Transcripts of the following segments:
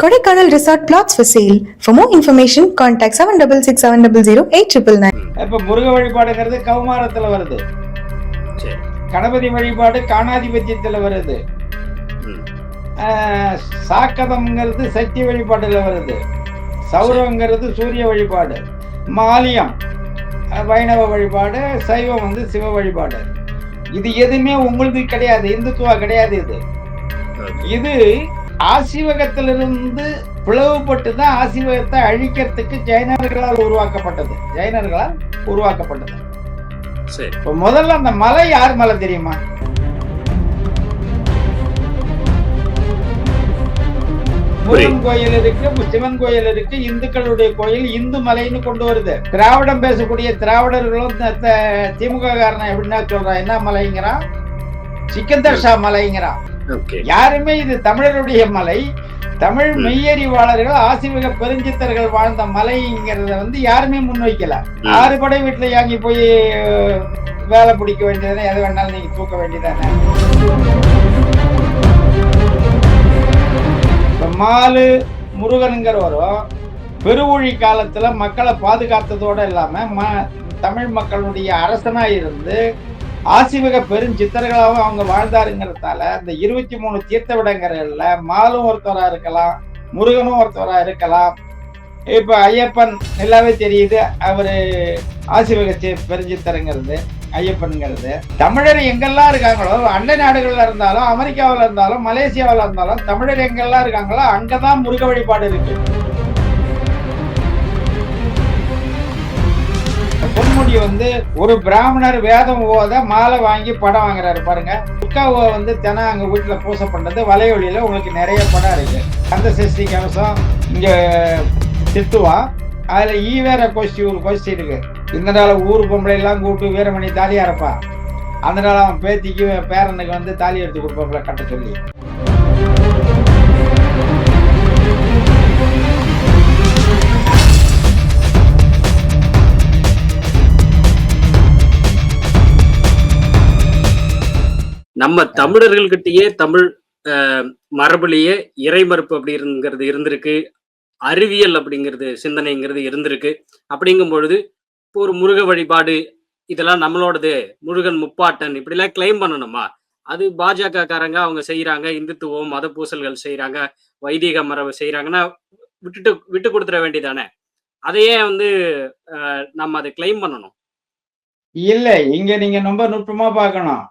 Kodaikanal Resort Plots for sale. For more information, contact 766700 இப்ப முருக வழிபாடுங்கிறது கௌமாரத்துல வருது. சரி. கணபதி வழிபாடு காணாதிபத்தியத்துல வருது. சாக்கதம்ங்கிறது சக்தி வழிபாடுல வருது. சௌரவங்கிறது சூரிய வழிபாடு. மாலியம் வைணவ வழிபாடு சைவம் வந்து சிவ வழிபாடு. இது எதுவுமே உங்களுக்கு கிடையாது இந்துத்துவா கிடையாது இது. இது ஆசிவகத்திலிருந்து பிளவுபட்டு தான் ஆசிவகத்தை அழிக்கிறதுக்கு ஜைனர்களால் உருவாக்கப்பட்டது. ஜைனர்களால் உருவாக்கப்பட்டது. சரி. இப்ப முதல்ல அந்த மலை யார் மலை தெரியுமா? முருகன் கோயில் இருக்கு சிவன் கோயில் இருக்கு இந்துக்களுடைய கோயில் இந்து மலைன்னு கொண்டு வருது. திராவிடம் பேசக்கூடிய திராவிடர்களும் திமுக காரன் எப்படின்னா சொல்றான் என்ன மலைங்கிறான்? சிக்கந்தர் ஷா மலைங்கிறான். யாருமே இது தமிழருடைய மலை. தமிழ். மெய்யறிவாளர்கள் ஆசிவக பெருஞ்சித்தர்கள் வாழ்ந்த மலைங்கிறத வந்து யாருமே முன்வைக்கல. ஆறு படை வீட்டுல யாங்கி போய் வேலை பிடிக்க வேண்டியதானே எது வேணாலும் நீங்க தூக்க வேண்டியதானே மாலு முருகனுங்கிறவரும் பெருவழி காலத்துல மக்களை பாதுகாத்ததோட இல்லாம தமிழ் மக்களுடைய அரசனா இருந்து ஆசிவக பெருஞ்சித்தர்களாகவும் அவங்க வாழ்ந்தாருங்கிறதால இந்த இருபத்தி மூணு தீர்த்த விடங்கள்ல மாலும் ஒருத்தரா இருக்கலாம் முருகனும் ஒருத்தரா இருக்கலாம். இப்ப ஐயப்பன் நல்லாவே தெரியுது அவரு ஆசிவக சி- பெருஞ்சித்தருங்கிறது ஐயப்பனுங்கிறது. தமிழர் எங்கெல்லாம் இருக்காங்களோ அண்டை நாடுகள்ல இருந்தாலும் அமெரிக்காவில் இருந்தாலும் மலேசியாவில் இருந்தாலும் தமிழர் எங்கெல்லாம் இருக்காங்களோ அங்கதான் முருக வழிபாடு இருக்கு. பொன்முடி வந்து ஒரு பிராமணர் வேதம் ஓத மாலை வாங்கி படம் வாங்குறாரு பாருங்க. துர்காவை வந்து தினம் அங்க வீட்டுல பூசை பண்றது வலையொலியில உங்களுக்கு நிறைய படம் இருக்கு. அந்த சஷ்டி கவசம் இங்க சித்துவா. அதுல ஈவேர கோஷ்டி ஒரு கோஷ்டி இருக்கு. இந்த நாள் ஊர் பொம்பளை எல்லாம் கூப்பிட்டு வீரமணி தாலியா இருப்பா அந்த நாள் அவன் பேத்திக்கு பேரனுக்கு வந்து தாலி எடுத்து கொடுப்பாப்புல கட்ட சொல்லி. நம்ம தமிழர்கள்கிட்டயே தமிழ் மரபுலயே இறை மறுப்பு அப்படிங்கிறது இருந்திருக்கு. அறிவியல் அப்படிங்கிறது சிந்தனைங்கிறது இருந்திருக்கு. அப்படிங்கும் பொழுது இப்போ ஒரு முருக வழிபாடு இதெல்லாம் நம்மளோடது முருகன் முப்பாட்டன் இப்படிலாம் கிளைம் பண்ணணுமா? அது பாஜக காரங்க அவங்க செய்யறாங்க இந்துத்துவம் மத பூசல்கள் செய்யறாங்க வைதிக மரபு செய்யறாங்கன்னா விட்டுட்டு விட்டு கொடுத்துட வேண்டியதானே? அதையே வந்து நம்ம அதை கிளைம் பண்ணணும். இல்ல இங்க நீங்க ரொம்ப நுட்பமா பார்க்கணும்.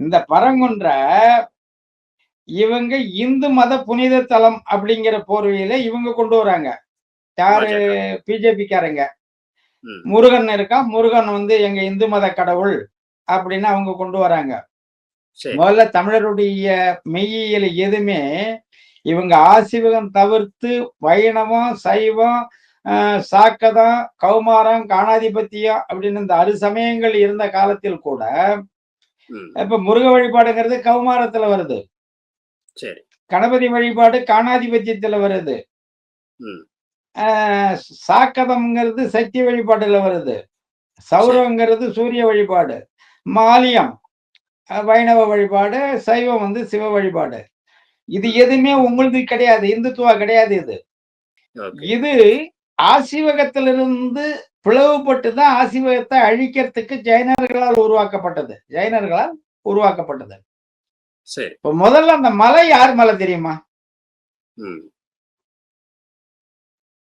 இந்த பரங்குன்ற இவங்க இந்து மத புனித தலம் அப்படிங்கிற போர்வையில இவங்க கொண்டு வராங்க. யாரு? பாஜக. பிஜேபி காரங்க ம். முருகன் இருக்கா? முருகன் வந்து எங்க இந்து மத கடவுள் அப்படின்னு அவங்க கொண்டு வராங்க. முதல்ல தமிழருடைய மெய்யியல் எதுவுமே இவங்க ஆசிவகம் தவிர்த்து வைணவம் சைவம் ஆஹ், சாக்கதம் கௌமாரம் காணாதிபத்தியம் அப்படின்னு இந்த அறு சமயங்கள் இருந்த காலத்தில் கூட இப்ப முருக வழிபாடுங்கிறது கௌமாரத்துல வருது. சரி. கணபதி வழிபாடு காணாதிபத்தியத்துல வருது. சாக்கதம்ங்கிறது சக்தி வழிபாடுல வருது. சௌரவங்கிறது சூரிய வழிபாடு. மாலியம் வைணவ வழிபாடு சைவம் வந்து சிவ வழிபாடு. இது எதுவுமே உங்களுக்கு கிடையாது இந்துத்துவா கிடையாது இது. இது ஆசிவகத்திலிருந்து பிளவுபட்டு தான் ஆசிவகத்தை அழிக்கிறதுக்கு ஜைனர்களால் உருவாக்கப்பட்டது. ஜைனர்களால் உருவாக்கப்பட்டது. சரி. இப்ப முதல்ல அந்த மலை யார் மலை தெரியுமா?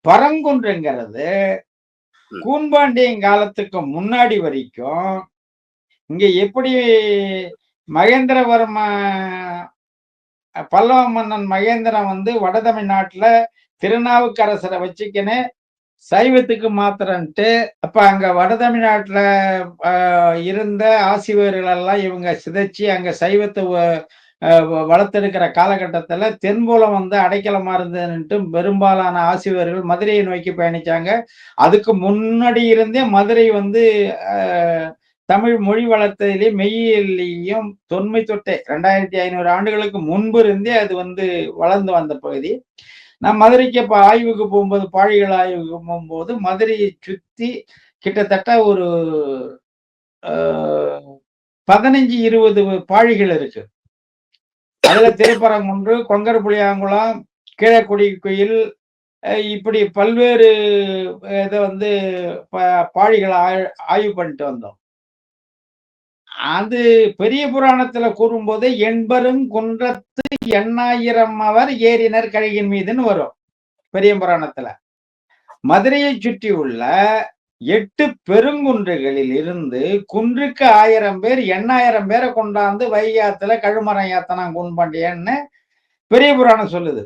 பரங்குன்றுங்கிறது ம். கூன்பாண்டியன் காலத்துக்கு முன்னாடி வரைக்கும் இங்க எப்படி மகேந்திரவர்ம பல்லவ மன்னன் மகேந்திரன் வந்து வட தமிழ்நாட்டுல திருநாவுக்கரசரை வச்சுக்கின்னு சைவத்துக்கு மாத்திரன்ட்டு அப்ப அங்க வட தமிழ்நாட்டுல ஆஹ், இருந்த ஆசிரியர்கள் எல்லாம் இவங்க சிதைச்சு அங்க சைவத்தை வ- வளர்த்தெடுக்கிற காலகட்டத்துல தென்புலம் வந்து அடைக்கலமா இருந்ததுன்ட்டு பெரும்பாலான ஆசிரியர்கள் மதுரையை நோக்கி பயணிச்சாங்க. அதுக்கு முன்னாடி இருந்தே மதுரை வந்து ஆஹ், தமிழ் மொழி வளர்த்ததிலே மெய்யிலையும் தொன்மை தொட்டே. ரெண்டாயிரத்தி ஐநூறு ஆண்டுகளுக்கு முன்பு இருந்தே அது வந்து வளர்ந்து வந்த பகுதி. நான் மதுரைக்கு இப்போ ஆய்வுக்கு போகும்போது பாழிகள் ஆய்வுக்கு போகும்போது மதுரையை சுற்றி கிட்டத்தட்ட ஒரு பதினஞ்சு இருபது பாழிகள் இருக்கு. அதுல திருப்பரங்குன்று கொங்கர் புளியாங்குளம் கீழக்குடி கோயில் இப்படி பல்வேறு இதை வந்து ப- பாழிகளை ஆய்- ஆய்வு பண்ணிட்டு வந்தோம். அது பெரிய புராணத்துல கூறும்போது எண்பரும் குன்றத்து எண்ணாயிரம் அவர் ஏறினர் கழுகின் மீதுன்னு வரும் பெரிய புராணத்துல. மதுரையை சுற்றி உள்ள எட்டு பெருங்குன்றுகளில் இருந்து குன்றுக்கு ஆயிரம் பேர் எண்ணாயிரம் பேரை கொண்டாந்து வைகாத்துல கழுமரம் ஏத்தனான் குன்பாண்டியன்னு பெரிய புராணம் சொல்லுது.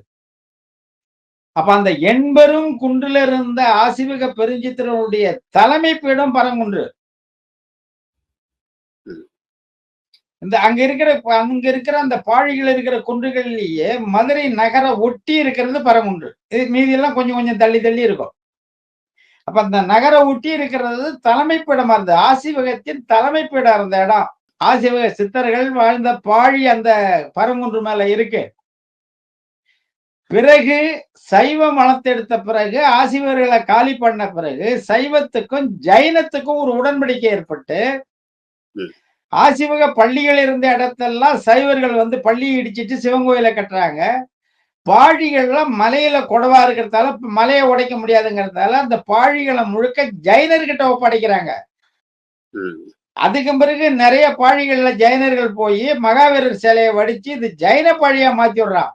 அப்ப அந்த எண்பெரும் குன்றுல இருந்த ஆசிவக பெருஞ்சித்திரனுடைய தலைமை பீடம் பரங்குன்று. இந்த அங்க இருக்கிற அங்க இருக்கிற அந்த பாழிகள் இருக்கிற குன்றுகளிலேயே மதுரை நகர ஒட்டி இருக்கிறது பரங்குன்று இது மீதி எல்லாம் கொஞ்சம் கொஞ்சம் தள்ளி தள்ளி இருக்கும். அப்ப அந்த நகர ஒட்டி இருக்கிறது தலைமைப்பிடமா இருந்தது ஆசிவகத்தின் தலைமைப்பிடம் இருந்த இடம். ஆசிவக சித்தர்கள் வாழ்ந்த பாழி அந்த பரங்குன்று மேல இருக்கு. பிறகு சைவ மனத்தெடுத்த பிறகு ஆசிவர்களை காலி பண்ண பிறகு சைவத்துக்கும் ஜைனத்துக்கும் ஒரு உடன்படிக்கை ஏற்பட்டு ஆசிவக பள்ளிகள் இருந்த இடத்தெல்லாம் சைவர்கள் வந்து பள்ளி இடிச்சிட்டு சிவன் கோயிலை கட்டுறாங்க. பாழிகள்லாம் மலையில கொடவா இருக்கிறதால மலையை உடைக்க முடியாதுங்கிறதால அந்த பாழிகளை முழுக்க ஜைனர்கிட்ட ஒப்படைக்கிறாங்க. அதுக்கு பிறகு நிறைய பாழிகள்ல ஜைனர்கள் போய் மகாவீரர் சிலையை வடிச்சு இது ஜைன பாழியா மாத்தி விடுறான்.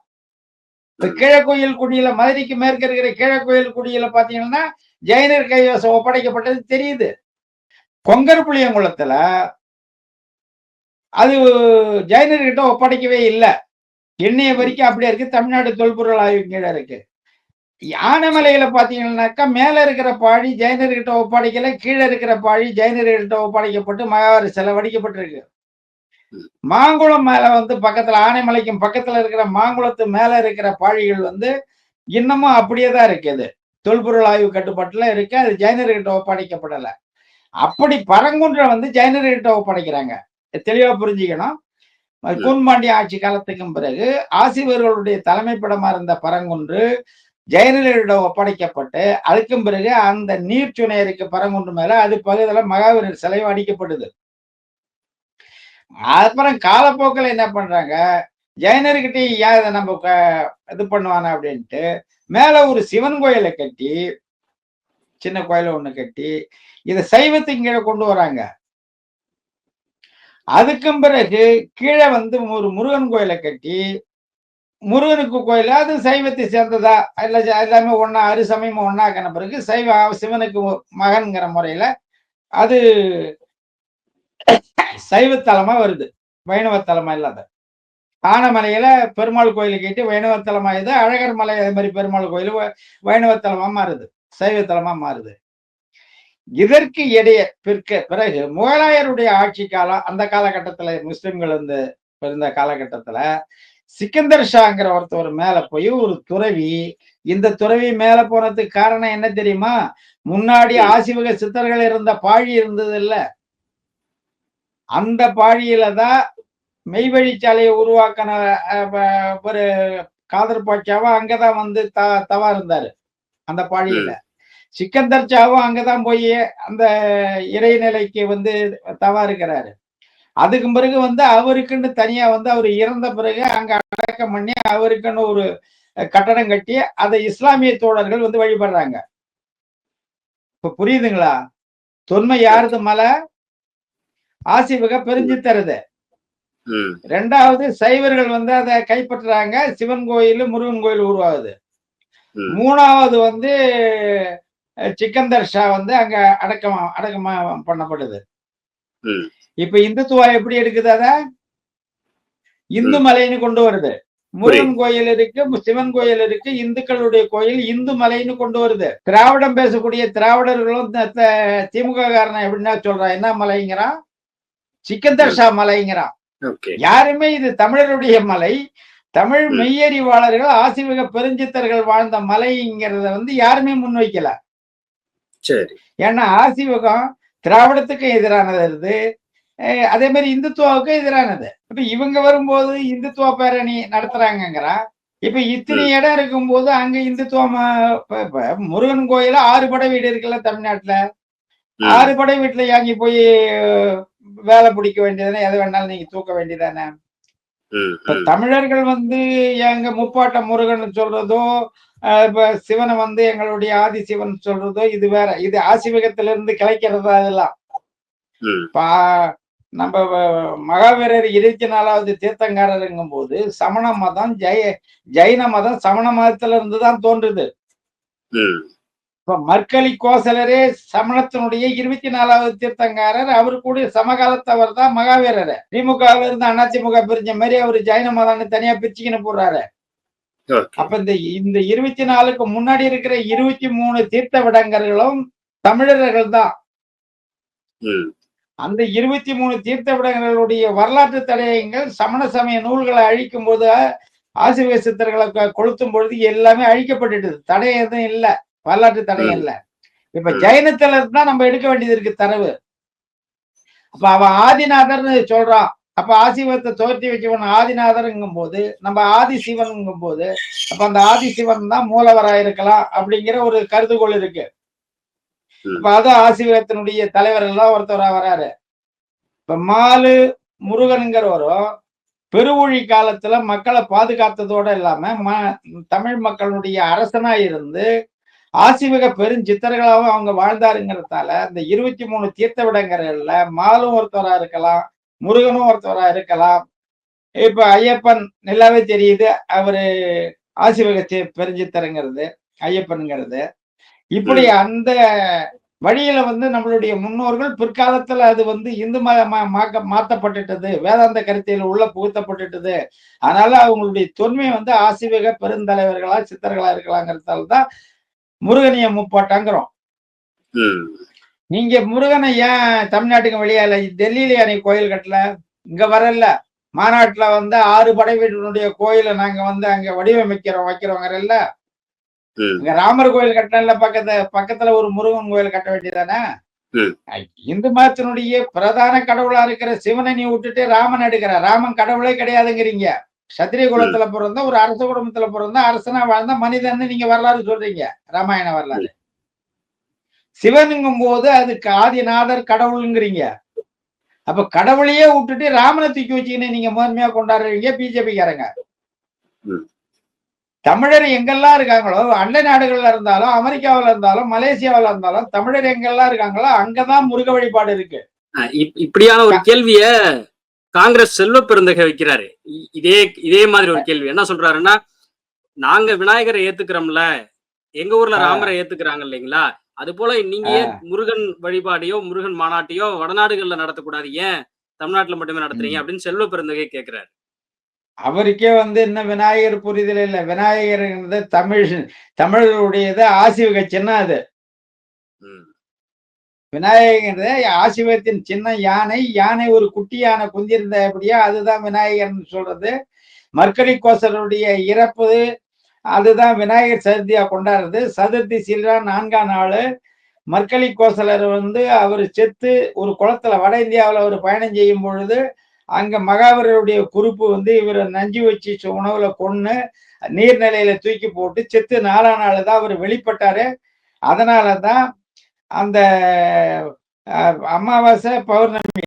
இப்ப கீழக்கோயில் குடியில மதுரைக்கு மேற்கு இருக்கிற கீழக்கோயில் குடியில பாத்தீங்கன்னா ஜெயினர் கைவசம் ஒப்படைக்கப்பட்டது தெரியுது. கொங்கர் புளியங்குளத்துல அது ஜெயினர்கிட்ட ஒப்படைக்கவே இல்லை. எண்ணெய வரைக்கும் அப்படியே இருக்கு. தமிழ்நாடு தொல்பொருள் ஆய்வு கீழே இருக்கு. யானைமலையில பாத்தீங்கன்னாக்கா மேல இருக்கிற பாழி ஜெயினர்கிட்ட ஒப்படைக்கல கீழே இருக்கிற பாழி ஜெயினர்கிட்ட ஒப்படைக்கப்பட்டு மகாவாரி செலவழிக்கப்பட்டிருக்கு மாங்குளம் மேல வந்து பக்கத்துல ஆனைமலைக்கும் பக்கத்துல இருக்கிற மாங்குளத்து மேல இருக்கிற பாழிகள் வந்து இன்னமும் அப்படியே தான் இருக்குது தொல்பொருள் ஆய்வு கட்டுப்பாட்டுல இருக்கு. அது ஜெயினர்கிட்ட ஒப்படைக்கப்படல. அப்படி பரங்குன்ற வந்து ஜெயினர்கிட்ட ஒப்படைக்கிறாங்க. தெளிவா புரிஞ்சுக்கணும். கூன்பாண்டி ஆட்சி காலத்துக்கும் பிறகு ஆசிவர்களுடைய தலைமைப்பிடமா இருந்த பரங்குன்று ஜெயலலிதாவிடம் ஒப்படைக்கப்பட்டு அதுக்கும் பிறகு அந்த நீர்ச்சுனை இருக்கு பரங்குன்று மேல அது பகுதியில மகாவீரர் சிலை அடிக்கப்படுது. அப்புறம் காலப்போக்கில் என்ன பண்றாங்க? ஜெயினர்கிட்ட ஏன் இதை நம்ம இது பண்ணுவானே அப்படின்ட்டு மேல ஒரு சிவன் கோயிலை கட்டி சின்ன கோயிலை ஒண்ணு கட்டி இதை சைவத்துக்கு கீழே கொண்டு வராங்க. அதுக்கும் பிறகு கீழே வந்து ஒரு முருகன் கோயிலை கட்டி முருகனுக்கு கோயில் அது சைவத்தை சேர்ந்ததா? இல்லை எல்லாமே ஒன்றா அரு சமயமும் ஒன்னாக்கின பிறகு சைவ சிவனுக்கு மகன்கிற முறையில அது சைவத்தலமா வருது. வைணவத்தலமா இல்லாத. ஆனமலையில பெருமாள் கோயில் கேட்டு வைணவத்தலமா இது அழகர் மலை அதே மாதிரி பெருமாள் கோயில் வைணவத்தலமா மாறுது. சைவத்தலமா மாறுது. இதற்கு இடையே பிற்க பிறகு முகலாயருடைய ஆட்சி காலம் அந்த காலகட்டத்துல முஸ்லிம்கள் வந்து இருந்த காலகட்டத்துல சிக்கந்தர் ஷாங்கிற ஒருத்தவர் மேல போய் ஒரு துறவி இந்த துறவி மேல போனதுக்கு காரணம் என்ன தெரியுமா? முன்னாடி ஆசிவக சித்தர்கள் இருந்த பாழி இருந்தது இல்ல. அந்த பாழியில தான் மெய்வழிச்சாலையை உருவாக்கின ஒரு காதர் பாட்சாவா அங்கதான் வந்து த தவா இருந்தாரு. அந்த பாழியில. சிக்கந்தர் சாவும் அங்கதான் போய் அந்த இறைநிலைக்கு வந்து தவா இருக்கிறாரு அதுக்கு பிறகு வந்து அவருக்குன்னு தனியா வந்து அவர் இறந்த பிறகு அங்க அடக்கம் பண்ணி அவருக்குன்னு ஒரு கட்டடம் கட்டி அதை இஸ்லாமிய தோழர்கள் வந்து வழிபடுறாங்க. இப்ப புரியுதுங்களா? தொன்மை யாருது மலை? ஆசிவக பெருஞ்சி தருது. ரெண்டாவது சைவர்கள் வந்து அதை கைப்பற்றுறாங்க. சிவன் கோயில் முருகன் கோயில் உருவாகுது. மூணாவது வந்து சிக்கந்தர் ஷா வந்து அங்க அடக்கம் அடக்கமா பண்ணப்படுது. இப்ப இந்துத்துவா எப்படி எடுக்குது அத? இந்து மலைன்னு கொண்டு வருது. முருகன் கோயில் இருக்கு சிவன் கோயில் இருக்கு இந்துக்களுடைய கோயில் இந்து மலைன்னு கொண்டு வருது. திராவிடம் பேசக்கூடிய திராவிடர்களும் திமுக காரன் எப்படின்னா சொல்றான் என்ன மலைங்கிறான் சிக்கந்தர் ஷா மலைங்கிறான் யாருமே இது தமிழருடைய மலை தமிழ். மெய்யறிவாளர்கள் ஆசிவக பெருஞ்சித்தர்கள் வாழ்ந்த மலைங்கிறத வந்து யாருமே முன்வைக்கல. சரி. ஏன்னா ஆசிவகம் திராவிடத்துக்கு எதிரானது அஹ் அதே மாதிரி இந்துத்துவாவுக்கு எதிரானது. இப்ப இவங்க வரும்போது இந்துத்துவ பேரணி நடத்துறாங்கங்கிறான் இப்ப இத்தனை இடம் இருக்கும்போது அங்க இப்ப முருகன் கோயில ஆறு படை வீடு இருக்குல்ல தமிழ்நாட்டுல. ஆறு படை வீட்டுல வாங்கி போய் வேலை பிடிக்க வேண்டியதானே எது வேணாலும் நீங்க தூக்க வேண்டியதானே. தமிழர்கள் வந்து எங்க முப்பாட்ட முருகன் சொல்றதோ இப்ப சிவனை வந்து எங்களுடைய ஆதி சிவன் சொல்றதோ இது வேற. இது ஆசிவகத்திலிருந்து கிளைக்கிறது அதெல்லாம் நம்ம மகாவீரர் இருபத்தி நாலாவது தீர்த்தங்காரருங்கும் போது சமண மதம் ஜெய ஜைன மதம் சமண மதத்துல இருந்து தான் தோன்றுது. இப்ப மற்களி கோசலரே சமணத்தினுடைய இருபத்தி நாலாவது தீர்த்தங்காரர். அவரு கூட சமகாலத்தவர் தான் மகாவீரர். திமுக இருந்து அதிமுக பிரிஞ்ச மாதிரி அவர் ஜைன மதம்னு தனியா பிரிச்சுக்கின்னு போடுறாரு. அப்ப இந்த இந்த இருபத்தி நாலுக்கு முன்னாடி இருக்கிற இருபத்தி மூணு தீர்த்த விடங்கர்களும் தமிழர்கள் தான். அந்த இருபத்தி மூணு தீர்த்த விடங்களுடைய வரலாற்று தடயங்கள் சமண சமய நூல்களை அழிக்கும் போது சித்தர்களை கொ- கொளுத்தும் பொழுது எல்லாமே அழிக்கப்பட்டுட்டது தடயம் எதுவும் இல்ல. வரலாற்று தடயம். இல்ல. இப்ப. ஜெயினத்துல தான் நம்ம எடுக்க வேண்டியது இருக்கு தரவு. அப்ப அவன் ஆதிநாதர்னு சொல்றான். அப்ப ஆசிவத்தை தோர்த்தி வச்சவன் ஆதிநாதருங்கும் போது நம்ம ஆதி சிவனுங்கும் போது அப்ப அந்த ஆதி சிவன் தான் மூலவரா இருக்கலாம் அப்படிங்கிற ஒரு கருதுகோள் இருக்கு. இப்ப அது ஆசிவகத்தினுடைய தலைவர்கள் தான் ஒருத்தரா வராரு இப்ப மாலு முருகனுங்கிறவரும் பெருவழி காலத்துல மக்களை பாதுகாத்ததோட இல்லாம ம- தமிழ் மக்களுடைய அரசனா இருந்து ஆசிவக பெருஞ்சித்தர்களாகவும் அவங்க வாழ்ந்தாருங்கிறதால இந்த இருபத்தி மூணு தீர்த்த விடங்கள்ல மாலும் ஒருத்தரா இருக்கலாம் முருகனும் ஒருத்தரா இருக்கலாம். இப்ப ஐயப்பன் நல்லாவே தெரியுது. அவரு ஆசிவக சி- பெருஞ்சித்தருங்கிறது ஐயப்பனுங்கிறது. இப்படி அந்த வழியில வந்து நம்மளுடைய முன்னோர்கள் பிற்காலத்துல அது வந்து இந்து மாக்க- மாத்தப்பட்டுட்டது. வேதாந்த கருத்தியில் உள்ள புகுத்தப்பட்டுட்டது. அதனால அவங்களுடைய தொன்மை வந்து ஆசிவக பெருந்தலைவர்களா சித்தர்களா இருக்கலாங்கிறதால தான் முருகனிய முப்பாட்டாங்கிறோம். நீங்க முருகனை ஏன் தமிழ்நாட்டுக்கு வெளியால டெல்லியில நீ கோயில் கட்டல? இங்க வரல. மாநாட்டுல வந்து ஆறு படை வீட்டினுடைய கோயிலை நாங்க வந்து அங்க வடிவமைக்கிறோம் வைக்கிறோங்கிறல்ல. இங்க ராமர் கோயில் கட்டல பக்கத்து பக்கத்துல ஒரு முருகன் கோயில் கட்ட வேண்டியதானே. இந்து மதத்தினுடைய பிரதான கடவுளா இருக்கிற சிவனை நீ விட்டுட்டு ராமன் எடுக்கிற. ராமன் கடவுளே கிடையாதுங்கிறீங்க. சத்திரிய குலத்துல பிறந்த ஒரு அரச குடும்பத்துல பிறந்த அரசனா வாழ்ந்த மனிதன்னு நீங்க வரலாறு சொல்றீங்க. ராமாயண வரலாறு. சிவனுங்கும் போது அதுக்கு ஆதிநாதர் கடவுளுங்கிறீங்க. அப்ப கடவுளையே விட்டுட்டு ராமனை தூக்கி வச்சுக்கின்னு நீங்க முதன்மையா கொண்டாடுறீங்க பிஜேபிக்காரங்க. தமிழர் எங்கெல்லாம் இருக்காங்களோ அண்டை நாடுகள்ல இருந்தாலும் அமெரிக்காவுல இருந்தாலும் மலேசியாவுல இருந்தாலும் தமிழர் எங்கெல்லாம் இருக்காங்களோ அங்கதான் முருக வழிபாடு இருக்கு. அஹ் இப்- இப்படியான ஒரு கேள்விய காங்கிரஸ் செல்வ பெருந்தகை வைக்கிறாரு. இதே இதே மாதிரி ஒரு கேள்வி. என்ன சொல்றாருன்னா நாங்க விநாயகரை ஏத்துக்கிறோம்ல எங்க ஊர்ல. ராமரை ஏத்துக்கிறாங்க இல்லைங்களா? அது போல நீங்க ஏன் முருகன் வழிபாடையோ முருகன் மாநாட்டையோ வடநாடுகள்ல நடத்தக்கூடாது? ஏன் தமிழ்நாட்டுல மட்டுமே நடத்துறீங்க. அப்படின்னு செல்வ பெருந்தகை கேக்குறாரு. அவருக்கே வந்து இன்னும் விநாயகர் புரிதல் இல்லை. விநாயகர்ங்கிறது தமிழ் தமிழருடையது ஆசிவக சின்னம் அது. விநாயகங்கிறது ஆசிவகத்தின் சின்ன யானை. யானை ஒரு குட்டி யானை குந்திருந்த அப்படியே அதுதான் விநாயகர்னு சொல்றது. மர்க்கரி கோசருடைய இறப்பு அதுதான் விநாயகர் சதுர்த்தியா கொண்டாடுறது. சதுர்த்தி சீலா நான்காம் நாள். மர்க்கலி கோசலர் வந்து அவர் செத்து ஒரு குளத்துல வட இந்தியாவில் அவர் பயணம் செய்யும் பொழுது அங்க மகாவீரருடைய குறிப்பு வந்து இவரை நஞ்சு வச்சு உணவுல கொண்டு நீர்நிலையில தூக்கி போட்டு செத்து நாலாம் நாள் தான் அவர் வெளிப்பட்டாரு. அதனால தான் அந்த அமாவாசை பௌர்ணமி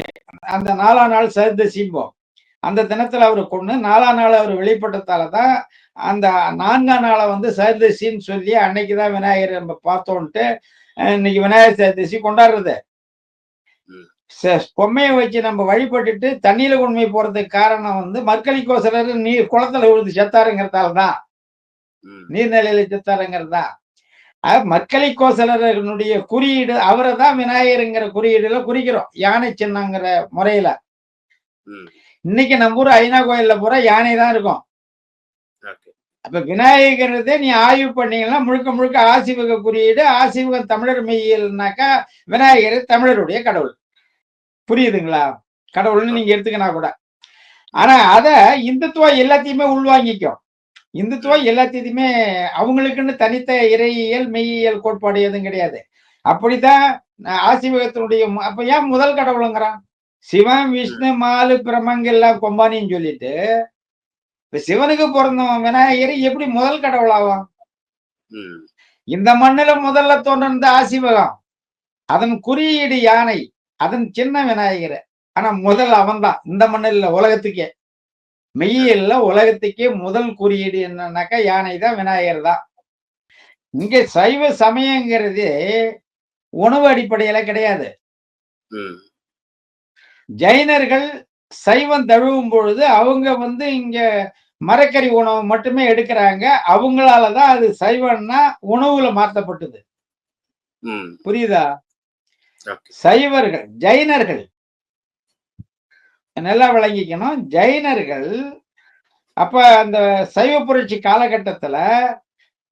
அந்த நாலாம் நாள் சதுர்த்தி சதுர்தசிம்போம் அந்த தினத்துல அவர் கொண்டு நாலாம் நாள் அவர் வெளிப்பட்டதால தான் அந்த நான்காம் நாளை வந்து சதுர்தசின்னு சொல்லி அன்னைக்கு தான் விநாயகர் நம்ம பார்த்தோன்ட்டு இன்னைக்கு விநாயகர் சதுர்தசி கொண்டாடுறது. பொம்மையை வச்சு நம்ம வழிபட்டுட்டு தண்ணியில கொண்டு போறதுக்கு காரணம் வந்து மற்களி கோசலர் நீர் குளத்துல விழுந்து செத்தாருங்கிறதால தான் நீர்நிலையில செத்தாருங்கிறது. தான் அஹ் மற்களி கோசலரனுடைய குறியீடு அவரை தான் விநாயகருங்கிற குறியீடுல குறிக்கிறோம். யானை சின்னங்கிற முறையில. இன்னைக்கு நம்ம ஊர் ஐநா கோயில்ல பூரா யானை தான் இருக்கும். அப்ப விநாயகரதே நீ ஆய்வு பண்ணீங்கன்னா முழுக்க முழுக்க ஆசிவக குறியீடு ஆசிவகம் தமிழர் மெய்யியல்னாக்கா விநாயகர் தமிழருடைய கடவுள். புரியுதுங்களா? கடவுள்னு நீங்க எடுத்துக்கினா கூட. ஆனா அத இந்துத்துவம் எல்லாத்தையுமே உள்வாங்கிக்கும். இந்துத்துவம் எல்லாத்தையுமே அவங்களுக்குன்னு தனித்த இறையியல் மெய்யியல் கோட்பாடு எதுவும் கிடையாது. அப்படித்தான் ஆசிவகத்தினுடைய அப்ப ஏன் முதல் கடவுளுங்கிறான்? சிவன் விஷ்ணு மாலு பிரமங்க எல்லாம் கொம்பானின்னு சொல்லிட்டு இப்ப சிவனுக்கு பிறந்தவன் விநாயகர் எப்படி முதல் கடவுளாவான் இந்த மண்ணுல முதல்ல தோன்றிருந்த ஆசிவகம். அதன் குறியீடு யானை அதன் சின்ன விநாயகர். ஆனா முதல் அவன்தான். இந்த மண்ணில் இல்ல உலகத்துக்கே. மெய்யியல்ல உலகத்துக்கே முதல் குறியீடு என்னன்னாக்கா யானை தான் விநாயகர் தான். இங்க சைவ சமயங்கிறது உணவு அடிப்படையில கிடையாது. ஜைனர்கள் சைவம் தழுவும் பொழுது அவங்க வந்து இங்க மரக்கறி உணவு மட்டுமே எடுக்கிறாங்க. அவங்களாலதான் அது சைவம்னா உணவுல மாற்றப்பட்டது புரியுதா? சைவர்கள் ஜைனர்கள். நல்லா விளங்கிக்கணும். ஜைனர்கள் அப்ப அந்த சைவ புரட்சி காலகட்டத்துல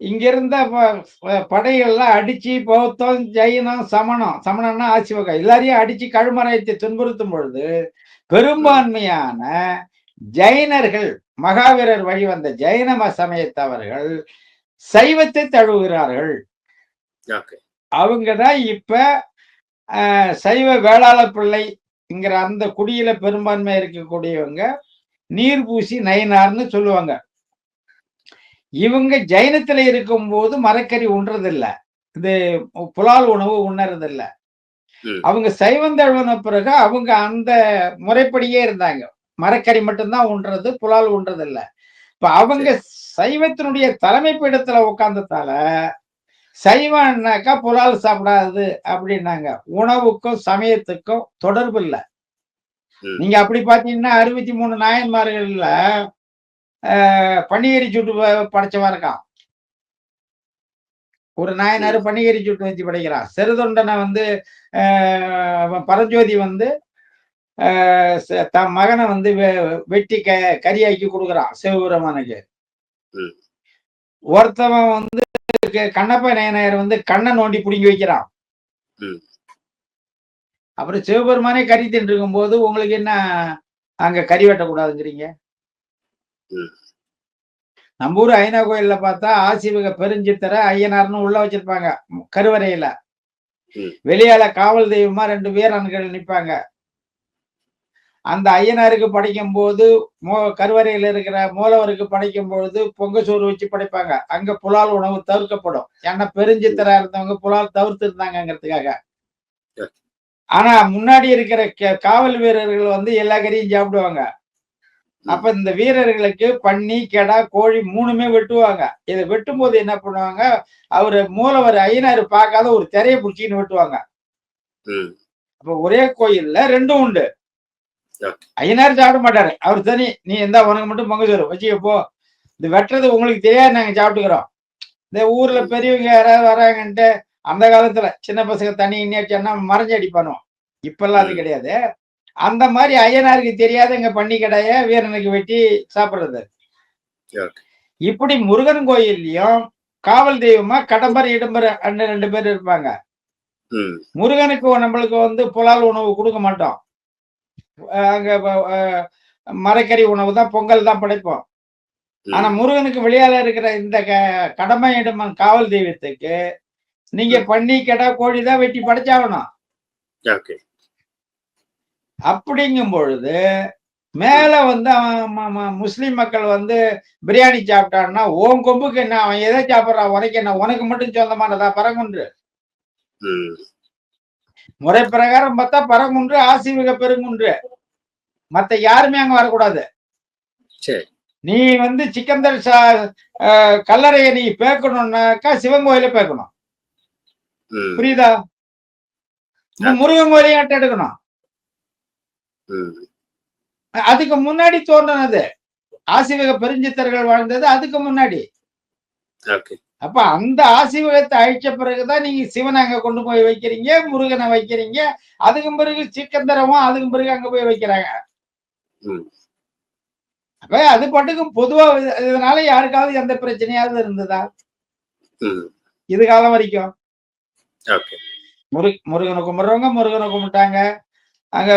இங்க இருந்த ப- ப- படைகள்லாம் அடிச்சு பௌத்தம் ஜைனம் சமணம் சமணம்னா ஆசிவகம் எல்லாரையும் அடிச்சு கழுமறையத்தை துன்புறுத்தும் பொழுது பெரும்பான்மையான ஜைனர்கள் மகாவீரர் வழி வந்த ம- சமயத்தவர்கள் சைவத்தை தழுவுகிறார்கள். அவங்க தான் இப்ப சைவ வேளாள பிள்ளைங்கிற அந்த குடியில பெரும்பான்மை இருக்கக்கூடியவங்க நீர் பூசி நயினார்னு சொல்லுவாங்க. இவங்க ஜைனத்துல இருக்கும்போது மரக்கறி உண்றதில்ல. இது புலால் உணவு உண்ணறதில்ல. அவங்க சைவம் தழுவின பிறகு அவங்க அந்த முறைப்படியே இருந்தாங்க. மரக்கறி மட்டும்தான் உண்றது புலால் உண்றதில்ல. இப்ப அவங்க சைவத்தினுடைய தலைமை பீடத்துல உட்கார்ந்ததால சைவம்னாக்கா புலால் சாப்பிடாது அப்படின்னாங்க. உணவுக்கும் சமயத்துக்கும் தொடர்பு இல்ல. நீங்க அப்படி பாத்தீங்கன்னா அறுபத்தி மூணு நாயன்மார்கள்ல பன்னிகரி சுட்டு ப- படைச்சவன் இருக்கான் ஒரு நாயனார் பன்னிகரி சுட்டு வச்சு படைக்கிறான் செருதொண்டனை வந்து பரஞ்சோதி வந்து தன் மகனை வந்து வெட்டி க கரியாக்கி கொடுக்குறான் சிவபெருமானுக்கு. ஒருத்தவன் வந்து கண்ணப்ப நாயனார் வந்து கண்ணை நோண்டி பிடுங்கி வைக்கிறான். அப்புறம் சிவபெருமானே கறி தின்று இருக்கும்போது உங்களுக்கு என்ன அங்க கறி வெட்டக்கூடாதுங்கிறீங்க. நம்ம ஊர் ஐநா கோயில்ல பார்த்தா ஆசிவக பெருஞ்சித்தர ஐயனார்னு உள்ள வச்சிருப்பாங்க. கருவறையில. வெளியால காவல் தெய்வமா ரெண்டு வீரன்கள் நிப்பாங்க. அந்த ஐயனாருக்கு படைக்கும் போது மோ கருவறையில இருக்கிற மூலவருக்கு படைக்கும் பொழுது பொங்க சோறு வச்சு படைப்பாங்க. அங்க புலால் உணவு தவிர்க்கப்படும். ஏன்னா பெருஞ்சித்தரா இருந்தவங்க புலால் தவிர்த்து இருந்தாங்கிறதுக்காக ஆனா முன்னாடி இருக்கிற காவல் வீரர்கள் வந்து எல்லா கறியும் சாப்பிடுவாங்க. அப்ப இந்த வீரர்களுக்கு பன்னி கெடா கோழி மூணுமே வெட்டுவாங்க. இதை வெட்டும் போது என்ன பண்ணுவாங்க? அவரு மூலவர் ஐயனார் பார்க்காத ஒரு திரைய பிடிச்சின்னு வெட்டுவாங்க. அப்ப ஒரே கோயில்ல ரெண்டும் உண்டு. ஐயனார் சாப்பிட மாட்டாரு. அவர் தனி. நீ எந்த உனக்கு மட்டும் பொங்க சோறு வச்சுக்க போ. இது வெட்டுறது உங்களுக்கு தெரியாது நாங்க சாப்பிட்டுக்கிறோம். இந்த ஊர்ல பெரியவங்க யாராவது வராங்கன்ட்டு அந்த காலத்துல சின்ன பசங்க தண்ணி இன்னியாச்சுன்னா மறைஞ்சு அடிப்பானோம் இப்பெல்லாம் அது. கிடையாது. அந்த மாதிரி ஐயனாருக்கு தெரியாத இங்க பண்ணி கடைய வீரனுக்கு வெட்டி சாப்பிடுறது. இப்படி முருகன் கோயில்லையும் காவல் தெய்வமா கடம்பர் இடம்பர் அண்ணன் ரெண்டு பேர் இருப்பாங்க. முருகனுக்கு நம்மளுக்கு வந்து புலால் உணவு கொடுக்க மாட்டோம். அங்க மரக்கறி உணவு தான் பொங்கல் தான் படைப்போம். ஆனா முருகனுக்கு வெளியால இருக்கிற இந்த கடமை இடமன் காவல் தெய்வத்துக்கு நீங்க பண்ணி கெடா கோழி தான் வெட்டி படைச்சாகணும். அப்படிங்கும் பொழுது மேல வந்து அவன் முஸ்லிம் மக்கள் வந்து பிரியாணி சாப்பிட்டான்னா உன் கொம்புக்கு என்ன அவன் எதை சாப்பிட்றான் உனக்கு என்ன உனக்கு மட்டும் சொந்தமானதா? பரங்குன்று. முறை பிரகாரம் பார்த்தா பரங்குன்று ஆசிமிக பெருங்குன்று. மத்த யாருமே அங்க வரக்கூடாது. சரி. நீ வந்து சிக்கந்தர் சா- கல்லறையை நீ பேக்கணும்னாக்கா சிவன் கோயில பேக்கணும். புரியுதா? முருகன் கோயிலையும் எடுக்கணும். அதுக்கு முன்னாடி தோன்றினது ஆசிவக பெருஞ்சித்தர்கள் வாழ்ந்தது அதுக்கு முன்னாடி. ஓகே. அப்ப அந்த ஆசிவகத்தை அழிச்ச பிறகுதான் நீங்க சிவனை அங்க கொண்டு போய் வைக்கிறீங்க முருகனை வைக்கிறீங்க. அதுக்கு பிறகு சிக்கந்தரமும் அதுக்கு பிறகு அங்க போய் வைக்கிறாங்க. அப்ப அது பாட்டுக்கும் பொதுவா இது- இதனால யாருக்காவது எந்த பிரச்சனையாவது இருந்ததா? இது காலம் வரைக்கும். ஓகே. முரு முருகனை கும்பிடுறவங்க முருகனை கும்பிட்டாங்க. அங்க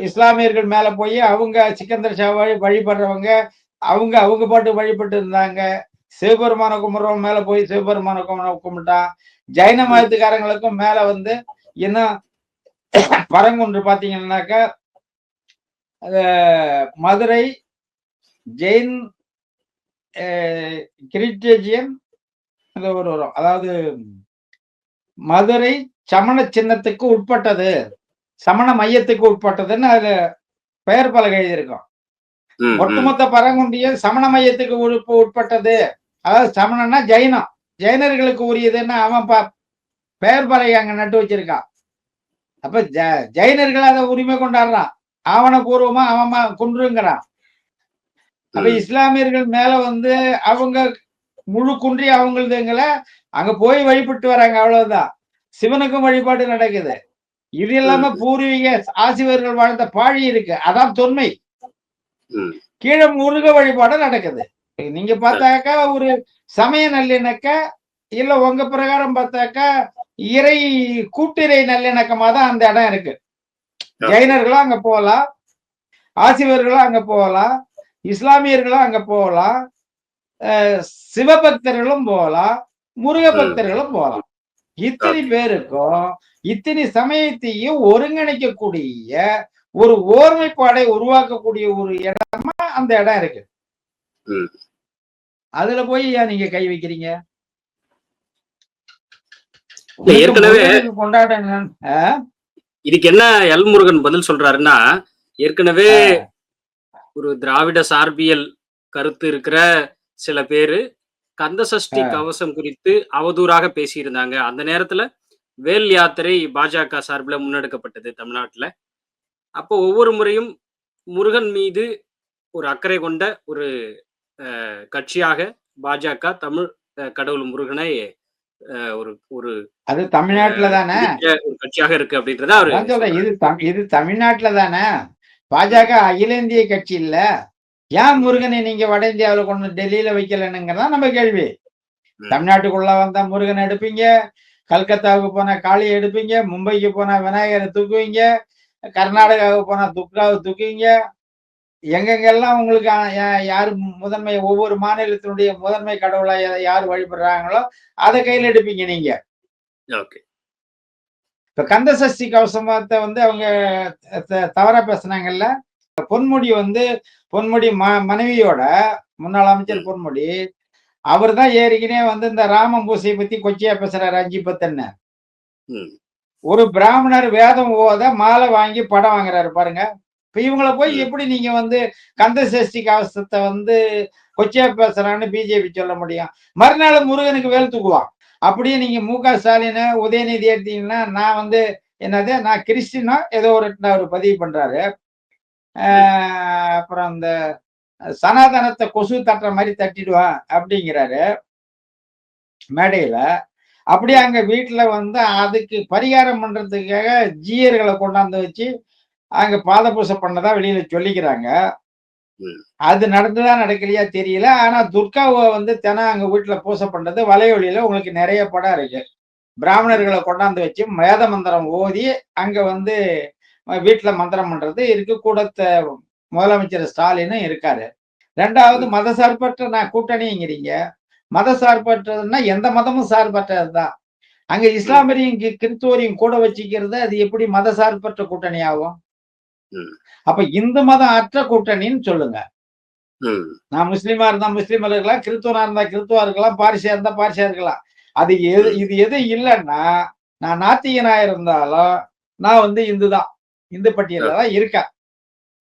இஸ்லாமியர்கள் மேல போய் அவங்க சிக்கந்தர் ஷா வழி வழிபடுறவங்க அவங்க அவங்க பாட்டு வழிபட்டு இருந்தாங்க. சிவபெருமான கும்பிடுறவங்க மேல போய் சிவபெருமான கும்பிட- கும்பிட்டான். ஜைன மதத்துக்காரங்களுக்கும் மேல வந்து இன்னும் பரங்குன்று பாத்தீங்கன்னாக்கா மதுரை ஜெயின் கிரிட்டேஜியன் அது ஒரு வரும். அதாவது மதுரை சமண சின்னத்துக்கு உட்பட்டது. சமண மையத்துக்கு உட்பட்டதுன்னு அதுல பெயர் பலகை எழுதியிருக்கும். ஒட்டுமொத்த பரங்குண்டியும் சமண மையத்துக்கு உட்பட்டது. அதாவது சமணன்னா ஜெயினம். ஜெயினர்களுக்கு உரியதுன்னு அவன் ப- பெயர் பலகை அங்க நட்டு வச்சிருக்கான் அப்ப ஜ- ஜெயினர்கள் அதை உரிமை கொண்டாடுறான். ஆவணபூர்வமா அவன் குன்றுங்கிறான். அப்ப. இஸ்லாமியர்கள் மேல வந்து அவங்க முழு குன்றி அவங்களுதுங்களை அங்க போய் வழிபட்டு வராங்க அவ்வளவுதான். சிவனுக்கும் வழிபாடு நடக்குது. இது இல்லாம. பூர்வீக ஆசிரியர்கள் வாழ்ந்த பாழி இருக்கு. அதான் தொன்மை. கீழே முருக வழிபாடு நடக்குது. நீங்க பார்த்தாக்கா ஒரு சமய நல்லிணக்க இல்ல உங்க பிரகாரம் பார்த்தாக்கா இறை கூட்டிறை நல்லிணக்கமா தான் அந்த இடம் இருக்கு. ஜெயினர்களும் அங்க போகலாம். ஆசிவர்களும் அங்க போகலாம். இஸ்லாமியர்களும் அங்க போகலாம். சிவபக்தர்களும் போகலாம். முருக. பக்தர்களும் போகலாம். இத்தனை பேருக்கும் இத்தனை சமயத்தையும் ஒருங்கிணைக்கக்கூடிய ஒரு ஓர்மைப்பாடை உருவாக்கக்கூடிய ஒரு இடமா அந்த இடம் இருக்கு. அதுல போய் ஏன் நீங்க கை வைக்கிறீங்க? இதுக்கு என்ன எல் முருகன் பதில் சொல்றாருன்னா ஏற்கனவே ஒரு திராவிட சார்பியல் கருத்து இருக்கிற சில பேரு கந்த சஷ்டி கவசம் குறித்து அவதூறாக பேசியிருந்தாங்க. அந்த நேரத்துல வேல் யாத்திரை பாஜக சார்பில் முன்னெடுக்கப்பட்டது தமிழ்நாட்டுல. அப்போ ஒவ்வொரு முறையும் முருகன் மீது ஒரு அக்கறை கொண்ட ஒரு கட்சியாக பாஜக தமிழ் கடவுள் முருகனை அஹ், ஒரு ஒரு அது தமிழ்நாட்டுல தானே? ஒரு கட்சியாக இருக்கு அப்படின்றத இது இது தமிழ்நாட்டுல தானே? பாஜக அகில இந்திய கட்சி இல்ல. ஏன் முருகனை நீங்க வட இந்தியாவுல கொண்டு டெல்லியில வைக்கலன்னுங்கிறதா நம்ம கேள்வி. தமிழ்நாட்டுக்குள்ள வந்தா முருகன் எடுப்பீங்க. கல்கத்தாவுக்கு போனா காளியை எடுப்பீங்க. மும்பைக்கு போனா விநாயகரை தூக்குவீங்க. கர்நாடகாவுக்கு போனா துர்காவை தூக்குவீங்க. எங்கெங்கெல்லாம் உங்களுக்கு யாரு முதன்மை ஒவ்வொரு மாநிலத்தினுடைய முதன்மை கடவுளா யாரு வழிபடுறாங்களோ அதை கையில எடுப்பீங்க நீங்க. இப்ப கந்த சஷ்டி கவசமத்தை வந்து அவங்க தவறா பேசுனாங்கல்ல? பொன்முடி வந்து பொன்முடி ம மனைவியோட முன்னாள் அமைச்சர் பொன்முடி அவர் தான் ஏறிக்கினே வந்து இந்த ராமம் பூசையை பத்தி கொச்சியா பேசுறாரு அஞ்சு பத்துன்னு. ஒரு பிராமணர் வேதம் ஓத மாலை வாங்கி படம் வாங்குறாரு பாருங்க. இப்ப இவங்கள போய். எப்படி நீங்க வந்து கந்த சஷ்டி கவசத்தை வந்து கொச்சியா பேசுறான்னு பிஜேபி சொல்ல முடியும்? மறுநாள் முருகனுக்கு வேல் தூக்குவான். அப்படியே நீங்க மு க ஸ்டாலின் உதயநிதி எடுத்தீங்கன்னா நான் வந்து என்னது நான் கிறிஸ்டினா ஏதோ ஒரு அவர் பதிவு பண்றாரு. அப்புறம் இந்த சனாதனத்தை கொசு தட்டுற மாதிரி தட்டிடுவான் அப்படிங்கிறாரு மேடையில. அப்படியே அங்க வீட்டுல வந்து அதுக்கு பரிகாரம் பண்றதுக்காக ஜீயர்களை கொண்டாந்து வச்சு அங்க பாத பூசை பண்ணதா வெளியில சொல்லிக்கிறாங்க. அது நடந்துதா நடக்கலையா தெரியல. ஆனா துர்காவை வந்து தினம் அங்க வீட்டுல பூசை பண்றது வலையொலியில உங்களுக்கு நிறைய படம் இருக்கு. பிராமணர்களை கொண்டாந்து வச்சு வேத மந்திரம் ஓதி அங்க வந்து வீட்டுல மந்திரம் பண்றது இருக்கு கூடத்த முதலமைச்சர் ஸ்டாலினும் இருக்காரு. ரெண்டாவது மத சார்பற்ற நான் கூட்டணிங்கிறீங்க. மத சார்பற்றதுன்னா எந்த மதமும் சார்பற்றதுதான். அங்க இஸ்லாமியரையும் கிறிஸ்துவரையும் கூட வச்சுக்கிறது அது எப்படி மத சார்பற்ற கூட்டணி ஆகும். அப்ப இந்து மதம் அற்ற கூட்டணின்னு சொல்லுங்க. நான் முஸ்லீமா இருந்தா முஸ்லீமா இருக்கலாம் கிறிஸ்துவனா இருந்தா கிறிஸ்துவா இருக்கலாம் பாரிசியா இருந்தா பாரிசியா இருக்கலாம். அது எது இது எது இல்லைன்னா நான் நாத்திகனா இருந்தாலும் நான் வந்து இந்து தான் இந்து பட்டியல தான் இருக்கேன்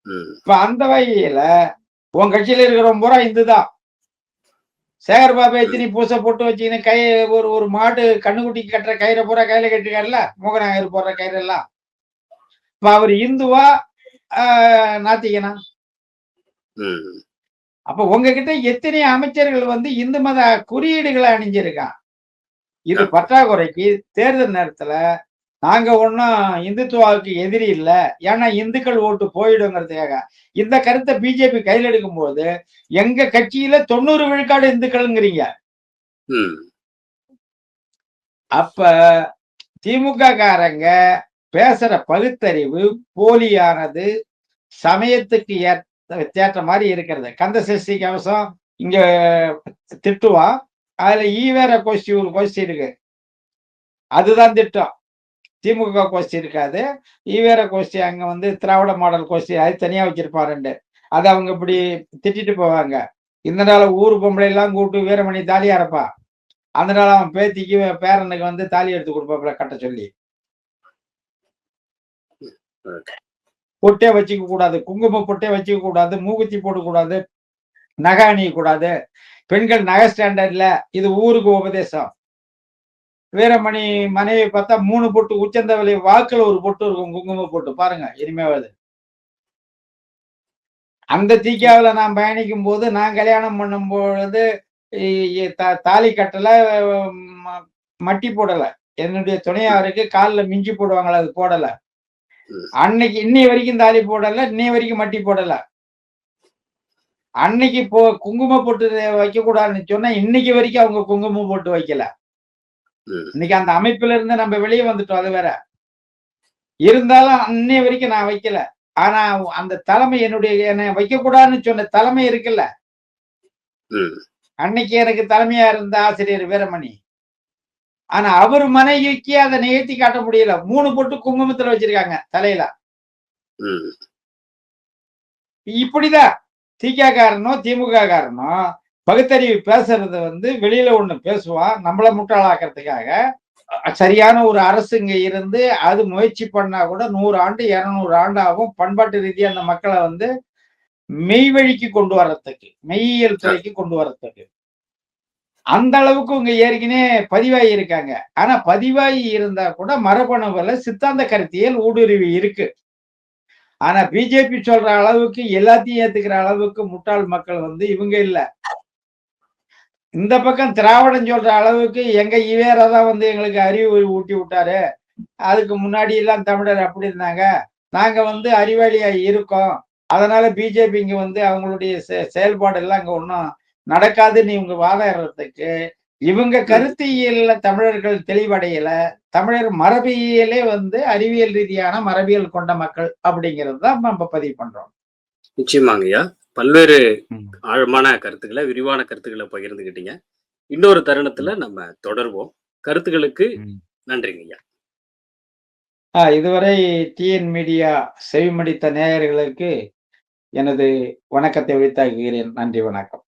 ம். இப்ப அந்த வகையில உன் கட்சியில இருக்கிறவன் பூரா இந்து தான் சேகர் பாபு எத்தனை பூசை போட்டு வச்சுக்கின்னு கை ஒரு ஒரு மாடு கண்ணுக்குட்டிக்கு கட்டுற கயிறை பூரா கையில கட்டிருக்காருல்ல? மோகநாயகர் போடுற கயிறு எல்லாம் இப்ப அவர் இந்துவா நாத்திகனா? அப்ப உங்ககிட்ட எத்தனை அமைச்சர்கள் வந்து இந்து மத குறியீடுகளை அணிஞ்சிருக்கான்? இது பற்றாக்குறைக்கு தேர்தல் நேரத்துல நாங்க ஒன்றும் இந்துத்துவாவுக்கு எதிரி இல்ல. ஏன்னா இந்துக்கள் ஓட்டு போயிடுங்கிறதுக்காக. இந்த கருத்தை பிஜேபி கையில் எடுக்கும் போது எங்க கட்சியில தொண்ணூறு விழுக்காடு இந்துக்கள்ங்கிறீங்க. அப்ப திமுக காரங்க பேசுற பகுத்தறிவு போலியானது சமயத்துக்கு ஏற்ற மாதிரி இருக்கிறது. கந்த சஷ்டி கவசம் இங்க திட்டுவான். அதுல ஈவேர கோஷ்டி ஒரு கோஷ்டி இருக்கு. அதுதான் திட்டம். திமுக கோஷ்டி இருக்காது. ஈவேர கோஷ்டி அங்கே வந்து திராவிட மாடல் கோஷ்டி அது தனியாக வச்சிருப்பாருண்டு. அதை அவங்க இப்படி திட்டிட்டு போவாங்க. இந்த நாள் ஊர் பொம்பளை எல்லாம் கூப்பிட்டு வீரமணி தாலியா இருப்பா அந்த நாள் அவன் பேத்திக்கு பேரனுக்கு வந்து தாலி எடுத்து கொடுப்பாப்புல கட்ட சொல்லி. பொட்டே வச்சுக்க கூடாது. குங்கும பொட்டே வச்சுக்க கூடாது. மூக்குத்தி போடக்கூடாது நகை அணியக்கூடாது பெண்கள் நகை ஸ்டாண்டர்ட்ல இது ஊருக்கு உபதேசம். வீரமணி மனைவி பார்த்தா மூணு பொட்டு உச்சந்தவலி வாக்குல ஒரு பொட்டு இருக்கும் குங்கும பொட்டு. பாருங்க இனிமேவாது. அந்த தீக்காவில் நான் பயணிக்கும் போது நான் கல்யாணம் பண்ணும் பொழுது தாலி கட்டல மட்டி போடல. என்னுடைய துணையாருக்கு காலில் மிஞ்சி போடுவாங்களா அது போடல. அன்னைக்கு இன்னை வரைக்கும் தாலி போடல இன்னை வரைக்கும் மட்டி போடல. அன்னைக்கு போ குங்கும போட்டு வைக்க கூடாதுன்னு சொன்னா இன்னைக்கு வரைக்கும் அவங்க குங்குமம் போட்டு வைக்கல. இன்னைக்கு அந்த அமைப்புல இருந்து நம்ம வெளியே வந்துட்டோம் அது வேற. இருந்தாலும் அன்னைய வரைக்கும் நான் வைக்கல. ஆனா அந்த தலைமை என்னுடைய என்னை வைக்க கூடாதுன்னு சொன்ன தலைமை இருக்குல்ல. அன்னைக்கு எனக்கு தலைமையா இருந்த ஆசிரியர் வீரமணி. ஆனா அவர் மனைவிக்கு அதை நிகழ்த்தி காட்ட முடியல. மூணு போட்டு குங்குமத்துல வச்சிருக்காங்க தலையில. இப்படிதான். திக காரனோ திமுக காரனோ பகுத்தறிவு பேசுறது வந்து வெளியில ஒண்ணு பேசுவான் நம்மள முட்டாளாக்குறதுக்காக. சரியான ஒரு அரசு இங்க இருந்து அது முயற்சி பண்ணா கூட நூறு ஆண்டு இருநூறு ஆண்டு ஆகும் பண்பாட்டு ரீதியா அந்த மக்களை வந்து மெய்வழிக்கு கொண்டு வர்றதுக்கு மெய்யியல் துறைக்கு கொண்டு வர்றதுக்கு. அந்த அளவுக்கு இங்க ஏற்கனவே பதிவாகி இருக்காங்க. ஆனா பதிவாகி இருந்தா கூட மரபணுவில் சித்தாந்த கருத்தியல் ஊடுருவி இருக்கு. ஆனா பிஜேபி சொல்ற அளவுக்கு எல்லாத்தையும் ஏத்துக்கிற அளவுக்கு முட்டாள் மக்கள் வந்து இவங்க இல்ல. இந்த பக்கம் திராவிடம் சொல்ற அளவுக்கு எங்க இவேரா தான் வந்து எங்களுக்கு அறிவு ஊட்டி விட்டாரு. அதுக்கு முன்னாடி எல்லாம் தமிழர் அப்படி இருந்தாங்க. நாங்க வந்து அறிவாளியா இருக்கோம். அதனால பிஜேபி இங்க வந்து அவங்களுடைய செ- செயல்பாடு எல்லாம் அங்க ஒன்றும் நடக்காதுன்னு இவங்க வாதாடுறதுக்கு. இவங்க கருத்தியல்ல தமிழர்கள் தெளிவடையல. தமிழர் மரபியலே வந்து அறிவியல் ரீதியான மரபியல் கொண்ட மக்கள் அப்படிங்கிறது தான் நம்ம பதிவு பண்றோம். நிச்சயமாங்கய்யா. பல்வேறு. ஆழமான கருத்துக்களை விரிவான கருத்துக்களை பகிர்ந்துக்கிட்டீங்க இன்னொரு தருணத்துல நம்ம தொடர்வோம். கருத்துக்களுக்கு நன்றிங்க ஐயா. ஆஹ் இதுவரை டிஎன் மீடியா செவிமடித்த நேயர்களுக்கு எனது வணக்கத்தை உரித்தாக்குகிறேன் நன்றி வணக்கம்.